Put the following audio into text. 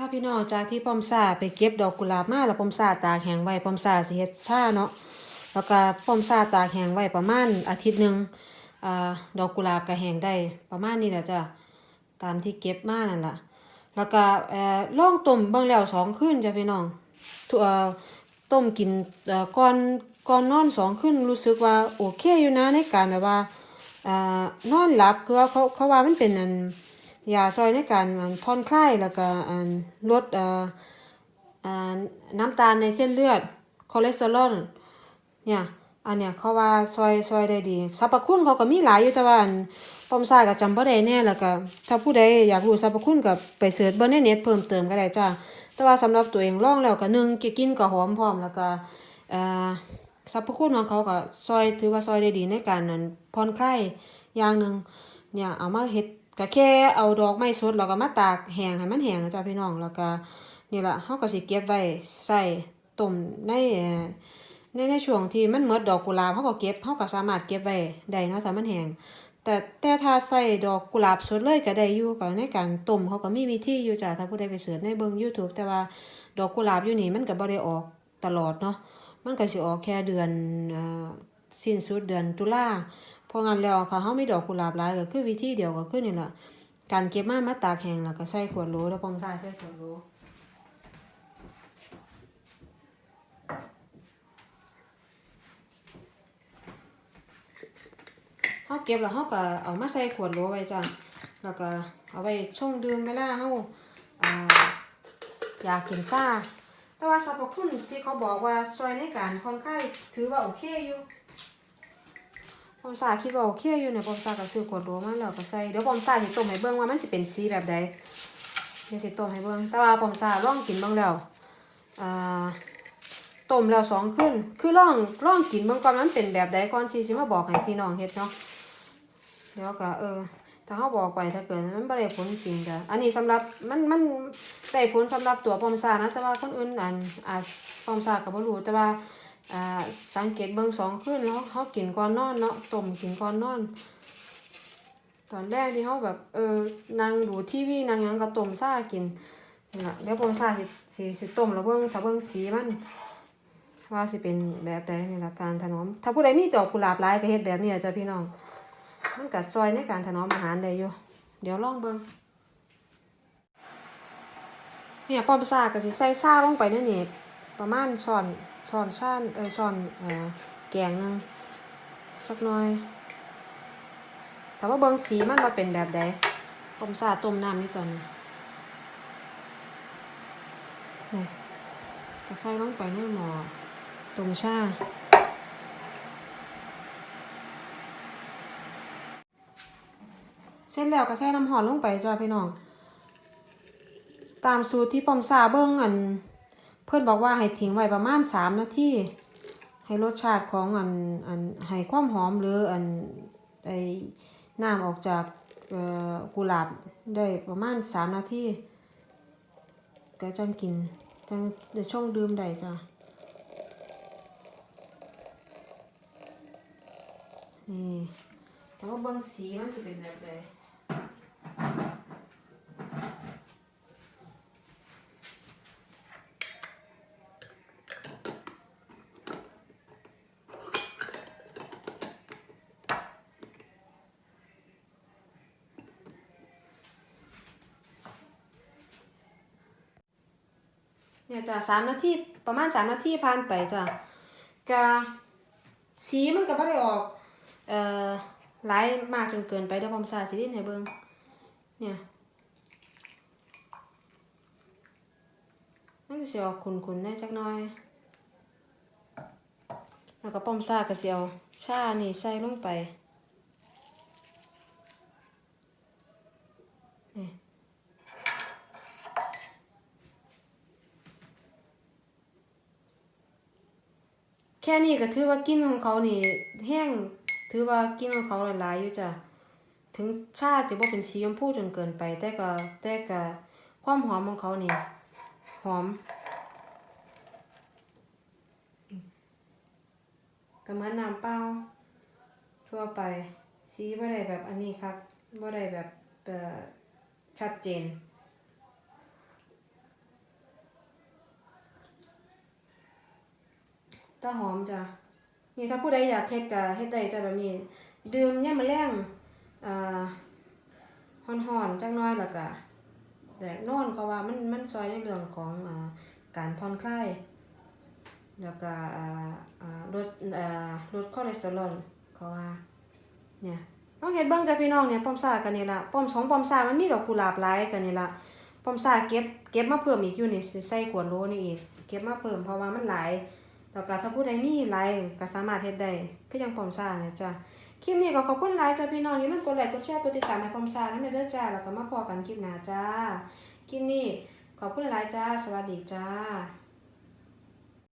ค่ะพี่น้องจากที่ปอมซาไปเก็บดอกกุหลาบมาแล้วปอมซาตากแห้งไว้ปอมซาสิเฮ็ดชาเนาะแล้วก็ปอมซาตากแห้งไว้ประมาณอาทิตย์หนึงอ่าดอกกุหลาบก็แห้งได้ประมาณนี้แหละจ้ะตามที่เก็บมานั่นล่ะแล้วก็เอ่องต้มเบิ่งแล้วสองคืนจ้ะพี่น้องต้มกินก่อนก่อนนอนสองคืนรู้สึกว่าโอเคอยู่นะในการแบบว่าอ่านอนหลับคือว่าเขาเขาว่ามันเป็นอัน ยาช่วยในการผ่อนคลายแล้วก็ลดน้ำตาลในเส้นเลือดคอเลสเตอรอลเนี่ยอันเนี้ยเขาว่าช่วยช่วยได้ดีสรรพคุณเขาก็มีหลายอยู่แต่ว่าปอมซายก็จำบ่ได้แน่แล้วก็ถ้าผู้ใดอยากรู้สรรพคุณก็ไปเสิร์ชเบิ่งในเน็ตเพิ่มเติมก็ได้จ้าแต่ว่าสำหรับตัวเองลองแล้วก็หนึ่งกินก็หอมพร้อมแล้วก็สรรพคุณของเขาก็ช่วยถือว่าช่วยได้ดีในการนั้นผ่อนคลายอย่างหนึ่งเนี่ยเอามาเฮ็ด ก็แค่เอาดอกไม้สดแล้วก็มาตากแห้งให้มันแห้งจ้าพี่น้องแล้วก็นี่ล่ะเฮาก็สิเก็บไว้ใส่ต้มในในในช่วงที่มันหมดดอกกุหลาบเฮาก็เก็บเฮาก็สามารถเก็บไว้ได้เนาะถ้ามันแห้งแต่แต่ถ้าใส่ดอกกุหลาบสดเลยก็ได้อยู่ก็ในการต้มเขาก็มีวิธีอยู่จ้าถ้าผู้ใดไปเสิร์ชในเบิ่ง YouTube แต่ว่าดอกกุหลาบอยู่นี่มันก็บ่ได้ออกตลอดเนาะมันก็สิออกแค่เดือนอสิ้นสุดเดือนตุลา ราะงั้นแล้วค่ะเฮามีดอกกุหลาบหลายก็คือวิธีเดียวก็คือนี่ล่ะการเก็บมามาตากแห้งแล้วก็ใส่ขวดโหลแล้วปอมใส่ใส่ขวดโหลเฮาเก็บแล้วเฮาก็เอามาใส่ขวดโหลไว้จ้ะแล้วก็เอาไว้ชงดื่มเวลาเฮาอ่าอยากกินซ่าแต่ว่าสรรพคุณที่เขาบอกว่าช่วยในการผ่อนคลายถือว่าโอเคอยู่ ปอมซาคิดว่าโอเคอยู่เนี่ยปอมซาก็ซื้อกวดโหลมาแล้วก็ใส่เดี๋ยวปอมซาสิต้มให้เบิ่งว่ามันสิเป็นสีแบบใดเดี๋ยวสิต้มให้เบิ่งแต่ว่าปอมซาลองกินเบิ่งแล้วอ่าต้มแล้วสองคืนคือลองลองกินเบิ่งก่อนมันเป็นแบบใดก่อนสิสิมาบอกให้พี่น้องเฮ็ดเนาะเดี๋ยวก็เออถ้าเฮาบอกไปถ้าเกิดมันบ่ได้ผลจริงก็อันนี้สำหรับมันมันได้ผลสำหรับตัวปอมซานะแต่ว่าคนอื่นอันอาจปอมซาก็บ่รู้แต่ว่า อ่าสังเกตเบิ่งสองคืนเนาะเขากินก่อนนอนเนาะต้มกินก่อนนอน ตอนแรกที่เขาแบบเออนั่งดูทีวีนั่งยังก็ต้มซ่ากินนั่นล่ะเดี๋ยวผมซ่าสิสิสิต้มแล้วเบิ่งถ้าเบิ่งสีมันว่าสิเป็นแบบใดนี่ละการถนอม ถ้าผู้ใดมีดอกกุหลาบหลายก็เฮ็ดแบบนี้จ้ะพี่น้อง มันก็ซอยในการถนอมอาหารได้อยู่ เดี๋ยวลองเบิ่งเนี่ยป้อมซ่าก็สิใส่ซ่าลงไปในนี่ประมาณช้อน ช้อนชานเอ้ยช้อนเออแกงนึงสักหน่อยถ้าว่าเบิงสีมันว่าเป็นแบบใดป้อมซาต้มน้ำนี่ตอนนี้นี่ก็ใส่ลงไปในหม้อต้มชาเสร็จแล้วก็ใส่น้ำหอมลงไปจ้าพี่น้อง ตามสูตรที่ปอมซาเบิ้งอัน เพื่อนบอกว่าให้ทิ้งไว้ประมาณสามนาทีให้รสชาติของอันอันให้ความหอมหรืออันไอ้น้ำออกจากกุหลาบได้ประมาณสามนาทีก็จังกินจังเดี๋ยวช่องดื่มได้จ้ะนี่แต่ว่าเบิ่งสีมันจะเป็นแบบใด เนี่ยจ้ะสามนาทีประมาณสามนาทีผ่านไปจ้ะกะสีมันก็ไม่ได้ออกเอ่อหลายมากจนเกินไปเดี๋ยวผมสาสีดินให้เบิ่งเนี่ยมันก็สิออกขุนๆได้จักหน่อยแล้วก็ป้อมซาก็สิเอาชานี่ใส่ลงไป แค่นี้ก็ถือว่ากินของเขานี่แห้งถือว่ากินของเขาหลายๆอยู่จ้ะถึงชาจะบ่เป็นสีชมพูจนเกินไป แต่ก็แต่ก็ความหอมของเขานี่หอมก็เหมือนน้ำเปล่าทั่วไปสีบ่ได้แบบอันนี้ครับบ่ได้แบบชัดเจน ตาหอมจ้ะนี่ถ้าผู้ใดอยากเฮ็ดก็เฮ็ดได้จ้ะแบบนี้ ดื่มยามมื้อแลงอ่าฮ้อนๆจักหน่อยแล้วก็แต่นอนเขาว่ามันมันซอยในเรื่องของอ่าการผ่อนคลายแล้วก็อ่าอ่าลดอ่าลดคอเลสเตอรอลเขาว่าเนี่ยเอาเฮ็ดเบิ่งจ้ะพี่น้องเนี่ยป้อมซ่ากันนี่ล่ะป้อมสองป้อมซ่ามันมีดอกกุหลาบหลายกันนี่ล่ะป้อมซ่าเก็บเก็บมาเพิ่มอีกอยู่นี่ใส่ขวดโลนี่อีกเก็บมาเพิ่มเพราะว่ามันหลาย แล้วก็ถ้าผู้ใดมีหลายก็สามารถเฮ็ดได้คือจังป้อมซ่าเนี่ยจ้ะคลิปนี้ก็ขอบคุณหลายจ้ะพี่น้องอย่าลืมกดไลค์กดแชร์กดติดตามให้ป้อมซ่านำเด้อจ้าแล้วก็มาพอกันคลิปหน้าจ้าคลิปนี้ขอบคุณหลายจ้า สวัสดีจ้า